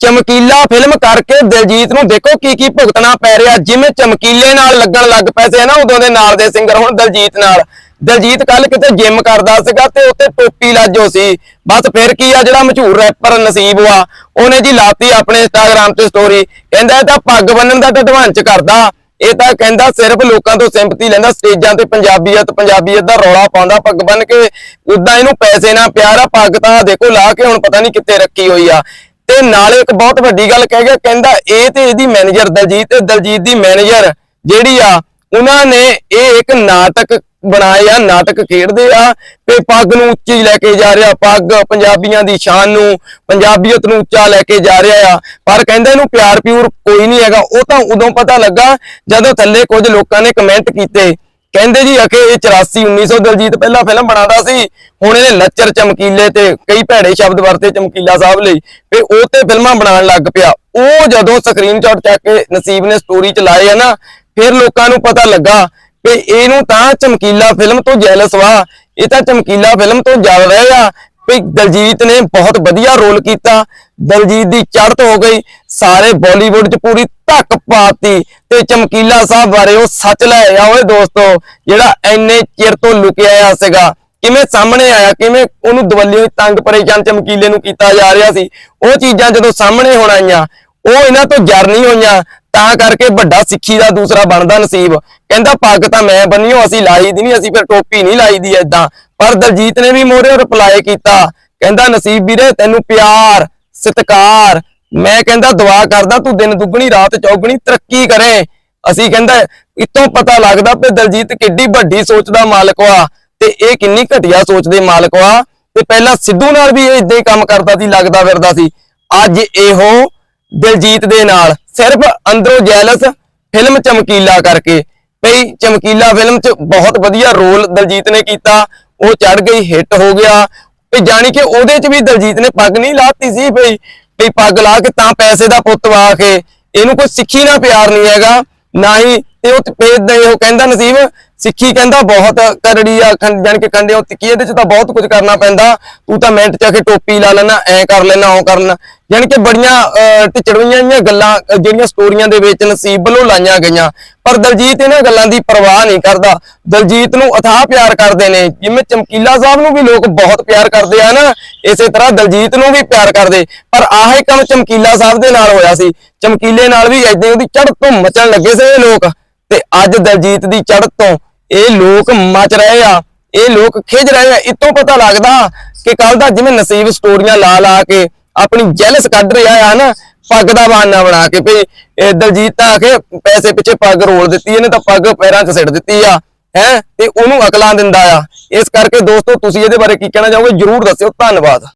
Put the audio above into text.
ਚਮਕੀਲਾ film ਕਰਕੇ ਦਿਲਜੀਤ ਨੂੰ ਦੇਖੋ ਕੀ ਕੀ ਭੁਗਤਣਾ ਪੈ ਰਿਹਾ। ਜਿਵੇਂ ਚਮਕੀਲੇ ਨਾਲ ਲੱਗਣ ਲੱਗ ਪਏ ਸੀ ਨਾ? ਉਦੋਂ ਦੇ ਨਾਲ ਦੇ ਸਿੰਗਰ ਹੁਣ ਦਿਲਜੀਤ ਨਾਲ। ਦਿਲਜੀਤ ਕੱਲ ਕਿਤੇ ਜਿਮ ਕਰਦਾ ਸੀਗਾ ਤੇ ਉੱਤੇ ਟੋਪੀ ਲਾਜੋ ਸੀ। ਬਸ ਫਿਰ ਕੀ ਆ, ਜਿਹੜਾ ਮਸ਼ਹੂਰ ਰੈਪਰ ਨਸੀਬ ਵਾ, ਉਹਨੇ ਜੀ ਲਾਤੀ ਆਪਣੇ ਇੰਸਟਾਗ੍ਰam ਤੇ ਸਟੋਰੀ ਕਹਿੰਦਾ ਇਹ ਤਾਂ ਪੱਗ ਬੰਨਣ ਦਾ ਟਡਵਾਂਚ ਕਰਦਾ। ਇਹ ਤਾਂ ਕਹਿੰਦਾ ਸਿਰਫ ਲੋਕਾਂ ਤੋਂ ਸਿੰਪਥੀ ਲੈਂਦਾ, ਸਟੇਜਾਂ ਤੇ ਪੰਜਾਬੀਅਤ ਪੰਜਾਬੀਅਤ ਦਾ ਰੌਲਾ ਪਾਉਂਦਾ ਪੱਗ ਬੰਨ ਕੇ। ਉਦਾਂ ਇਹਨੂੰ ਪੈਸੇ ਨਾਲ ਪਿਆਰ ਆ, ਪੱਗ ਤਾਂ ਦੇਖੋ ਲਾ ਕੇ ਹੁਣ ਪਤਾ ਨਹੀਂ ਕਿੱਥੇ ਰੱਖੀ ਹੋਈ ਆ। ਤੇ ਨਾਲੇ ਇੱਕ ਬਹੁਤ ਵੱਡੀ ਗੱਲ ਕਹਿ ਗਿਆ, ਕਹਿੰਦਾ ਇਹ ਤੇ ਇਹਦੀ ਮੈਨੇਜਰ ਦਲਜੀਤ, ਤੇ ਦਲਜੀਤ ਦੀ ਮੈਨੇਜਰ ਜਿਹੜੀ ਆ, ਉਹਨਾਂ ਨੇ ਇਹ ਇੱਕ ਨਾਟਕ ਬਣਾਇਆ ਨਾਟਕ ਖੇਡਦੇ ਆ ਤੇ ਪੱਗ ਨੂੰ ਉੱਚੀ ਲੈ ਕੇ ਜਾ ਰਿਹਾ, ਪੱਗ ਪੰਜਾਬੀਆਂ ਦੀ ਸ਼ਾਨ ਨੂੰ, ਪੰਜਾਬੀਅਤ ਨੂੰ ਉੱਚਾ ਲੈ ਕੇ ਜਾ ਰਿਹਾ ਆ। ਪਰ ਕਹਿੰਦੇ ਇਹਨੂੰ ਪਿਆਰ ਪਿਊਰ ਕੋਈ ਨਹੀਂ ਹੈਗਾ, ਉਹ ਤਾਂ ਉਦੋਂ ਪਤਾ ਲੱਗਾ ਜਦੋਂ ਥੱਲੇ ਕੁਝ ਲੋਕਾਂ ਨੇ ਕਮੈਂਟ ਕੀਤੇ। ਕਹਿੰਦੇ ਜੀ ਅਖੇ ਇਹ 84 1900 ਦਲਜੀਤ ਪਹਿਲਾਂ ਫਿਲਮ ਬਣਾਉਂਦਾ ਸੀ। ਹੁਣ ਇਹਨੇ ਲੱਚਰ ਚਮਕੀਲੇ ਤੇ ਕਈ ਭੈੜੇ ਸ਼ਬਦ ਵਰਤੇ ਚਮਕੀਲਾ ਸਾਹਿਬ ਲਈ। ਤੇ ਉਹ ਤੇ ਫਿਲਮਾਂ ਬਣਾਉਣ ਲੱਗ ਪਿਆ। ਉਹ ਜਦੋਂ ਸਕਰੀਨਸ਼ਾਟ ਚੱਕ ਕੇ ਨਸੀਬ ਨੇ ਸਟੋਰੀ ਚ ਲਾਏ ਆ ਨਾ, ਫਿਰ ਲੋਕਾਂ ਨੂੰ ਪਤਾ ਲੱਗਾ ਵੀ ਇਹਨੂੰ ਤਾਂ ਚਮਕੀਲਾ ਫਿਲਮ ਤੋਂ ਜੈਲਸ ਵਾ। ਇਹ ਤਾਂ ਚਮਕੀਲਾ ਫਿਲਮ ਤੋਂ ਜਲ ਰਹੇ ਆ। ਵੀ ਦਲਜੀਤ ਨੇ ਬਹੁਤ ਵਧੀਆ ਰੋਲ ਕੀਤਾ। ਦਲਜੀਤ ਦੀ ਚੜ੍ਹਤ ਹੋ ਗਈ। ਸਾਰੇ ਬਾਲੀਵੁੱਡ 'ਚ ਪੂਰੀ ਧੱਕ ਪਾਤੀ ਤੇ ਚਮਕੀਲਾ ਸਾਹਿਬ ਬਾਰੇ ਉਹ ਸੱਚ ਲੈ ਆ ਓਏ ਦੋਸਤੋ, ਜਿਹੜਾ ਐਨੇ ਚਿਰ ਤੋਂ ਲੁਕਿਆ ਆ ਸੀਗਾ, ਕਿਵੇਂ ਸਾਹਮਣੇ ਆਇਆ, ਕਿਵੇਂ ਉਹਨੂੰ ਦਵੱਲਿਓ ਤੰਗ ਪਰੇਸ਼ਾਨ ਚਮਕੀਲੇ ਨੂੰ ਕੀਤਾ ਜਾ ਰਿਹਾ ਸੀ, ਉਹ ਚੀਜ਼ਾਂ ਜਦੋਂ ਸਾਹਮਣੇ ਹੁਣ ਆਈਆਂ, ਉਹ ਇਹਨਾਂ ਤੋਂ ਜਰ ਨਹੀਂ ਹੋਈਆਂ, ਤਾਂ ਕਰਕੇ ਵੱਡਾ ਸਿੱਖੀ ਦਾ ਦੂਸਰਾ ਬਣਦਾ ਨਸੀਬ। ਕਹਿੰਦਾ, ਪੱਗ ਤਾਂ ਮੈਂ ਬੰਨਿਓ ਅਸੀਂ ਲਾਈ ਦੀ ਨਹੀਂ, ਅਸੀਂ ਫਿਰ ਟੋਪੀ ਨਹੀਂ ਲਾਈ ਦੀ ਐਦਾਂ ਪਰ ਦਲਜੀਤ ਨੇ ਵੀ ਮੋਰੇ ਰਿਪਲਾਈ ਕੀਤਾ। ਕਹਿੰਦਾ, ਨਸੀਬ ਵੀਰੇ, ਤੈਨੂੰ ਪਿਆਰ, ਸਤਿਕਾਰ ਮੈਂ ਕਹਿੰਦਾ ਦੁਆ ਕਰਦਾ ਤੂੰ ਦਿਨ ਦੁੱਗਣੀ, ਰਾਤ ਚੌਗਣੀ, ਤਰੱਕੀ ਕਰੇ। ਅਸੀਂ ਕਹਿੰਦਾ ਇਤੋਂ ਪਤਾ ਲੱਗਦਾ ਕਿ ਦਲਜੀਤ ਕਿੱਡੀ ਵੱਡੀ ਸੋਚ ਦਾ ਮਾਲਕ ਵਾ ਤੇ ਇਹ ਕਿੰਨੀ ਘਟੀਆ ਸੋਚ ਦੇ ਮਾਲਕ ਵਾ ਤੇ ਪਹਿਲਾਂ ਸਿੱਧੂ ਨਾਲ ਵੀ ਇਹ ਇਦਾਂ ਹੀ ਕੰਮ ਕਰਦਾ ਸੀ, ਲੱਗਦਾ ਫਿਰਦਾ ਸੀ। ਅੱਜ ਇਹੋ ਦਿਲਜੀਤ ਦੇ ਨਾਲ, ਸਿਰਫ ਅੰਦਰੋਂ ਜੈਲਸ ਫਿਲਮ ਚਮਕੀਲਾ ਕਰਕੇ। ਭਈ, ਚਮਕੀਲਾ ਫਿਲਮ 'ਚ ਬਹੁਤ ਵਧੀਆ ਰੋਲ ਦਲਜੀਤ ਨੇ ਕੀਤਾ। ਉਹ ਚੜ ਗਈ, ਹਿੱਟ ਹੋ ਗਿਆ। ਤੇ ਜਾਣੀ ਕਿ ਉਹਦੇ 'ਚ ਵੀ ਦਲਜੀਤ ਨੇ ਪੱਗ ਨਹੀਂ ਲਾਤੀ ਸੀ ਭਈ। ਭਈ ਪੱਗ ਲਾ ਕੇ ਤਾਂ ਪੈਸੇ ਦਾ ਪੁੱਤ ਵਾ ਕੇ। ਇਹਨੂੰ ਕੋਈ ਸਿੱਖੀ ਨਾਲ ਪਿਆਰ ਨਹੀਂ ਹੈਗਾ, ਨਾ ਹੀ ਤੇ ਉਹ ਪੇਦ ਉਹ ਕਹਿੰਦਾ ਨਸੀਬ ਸਿੱਖੀ ਕਹਿੰਦਾ ਬਹੁਤ ਕਰੜੀ ਆ, ਖੰ- ਜਾਣੀ ਕਿ ਖੰਡੇ ਤਿੱਕੀ ਇਹਦੇ ਚ ਤਾਂ ਬਹੁਤ ਕੁਝ ਕਰਨਾ ਪੈਂਦਾ, ਤੂੰ ਤਾਂ ਮਿੰਟ ਚ ਆ ਕੇ ਟੋਪੀ ਲਾ ਲੈਣਾ, ਐ ਕਰ ਲੈਣਾ, ਉਹ ਕਰ ਲੈਣਾ। ਜਾਣੀ ਕਿ ਬੜੀਆਂ ਟਿਚੜਵੀਆਂ ਜਿਹੀਆਂ ਗੱਲਾਂ ਜਿਹੜੀਆਂ ਸਟੋਰੀਆਂ ਦੇ ਵਿੱਚ ਨਸੀਬ ਵੱਲੋਂ ਲਾਈਆਂ ਗਈਆਂ। ਪਰ ਦਲਜੀਤ ਇਹਨਾਂ ਗੱਲਾਂ ਦੀ ਪਰਵਾਹ ਨਹੀਂ ਕਰਦਾ। ਦਲਜੀਤ ਨੂੰ ਅਥਾਹ ਪਿਆਰ ਕਰਦੇ ਨੇ। ਜਿਵੇਂ ਚਮਕੀਲਾ ਸਾਹਿਬ ਨੂੰ ਵੀ ਲੋਕ ਬਹੁਤ ਪਿਆਰ ਕਰਦੇ ਆ ਨਾ, ਇਸੇ ਤਰ੍ਹਾਂ ਦਲਜੀਤ ਨੂੰ ਵੀ ਪਿਆਰ ਕਰਦੇ। ਪਰ ਆਹੀ ਕੰਮ ਚਮਕੀਲਾ ਸਾਹਿਬ ਦੇ ਨਾਲ ਹੋਇਆ ਸੀ। ਚਮਕੀਲੇ ਨਾਲ ਵੀ ਏਦਾਂ ਉਹਦੀ ਚੜ੍ਹ ਤੋਂ ਮਚਣ ਲੱਗੇ ਸੀ ਇਹ ਲੋਕ। ਤੇ ਅੱਜ ਦਲਜੀਤ ਦੀ ਚੜ੍ਹ ਤੋਂ ਇਹ ਲੋਕ ਮਚ ਰਹੇ ਆ, ਇਹ ਲੋਕ ਖਿੱਚ ਰਹੇ ਆ। ਇਤੋਂ ਪਤਾ ਲੱਗਦਾ ਕਿ ਕੱਲ ਦਾ ਜਿਵੇਂ ਨਸੀਬ ਸਟੋਰੀਆਂ ਲਾ ਲਾ ਕੇ ਆਪਣੀ ਜੈਲਸ ਕੱਢ ਰਿਹਾ ਆ ਨਾ, ਪੱਗ ਦਾ ਬਹਾਨਾ ਬਣਾ ਕੇ ਭਈ ਦਲਜੀਤ ਤਾਂ ਆਖੇ ਪੈਸੇ ਪਿੱਛੇ ਪੱਗ ਰੋਲ ਦਿੱਤੀ, ਇਹਨੇ ਤਾਂ ਪੱਗ ਪੈਰਾਂ 'ਚ ਸਿੱਟ ਦਿੱਤੀ ਆ, ਹੈ? ਤੇ ਉਹਨੂੰ ਅਕਲਾਂ ਦਿੰਦਾ ਆ। ਇਸ ਕਰਕੇ ਦੋਸਤੋ, ਤੁਸੀਂ ਇਹਦੇ ਬਾਰੇ ਕੀ ਕਹਿਣਾ ਚਾਹੋਗੇ? ਜਰੂਰ ਦੱਸਿਓ। ਧੰਨਵਾਦ।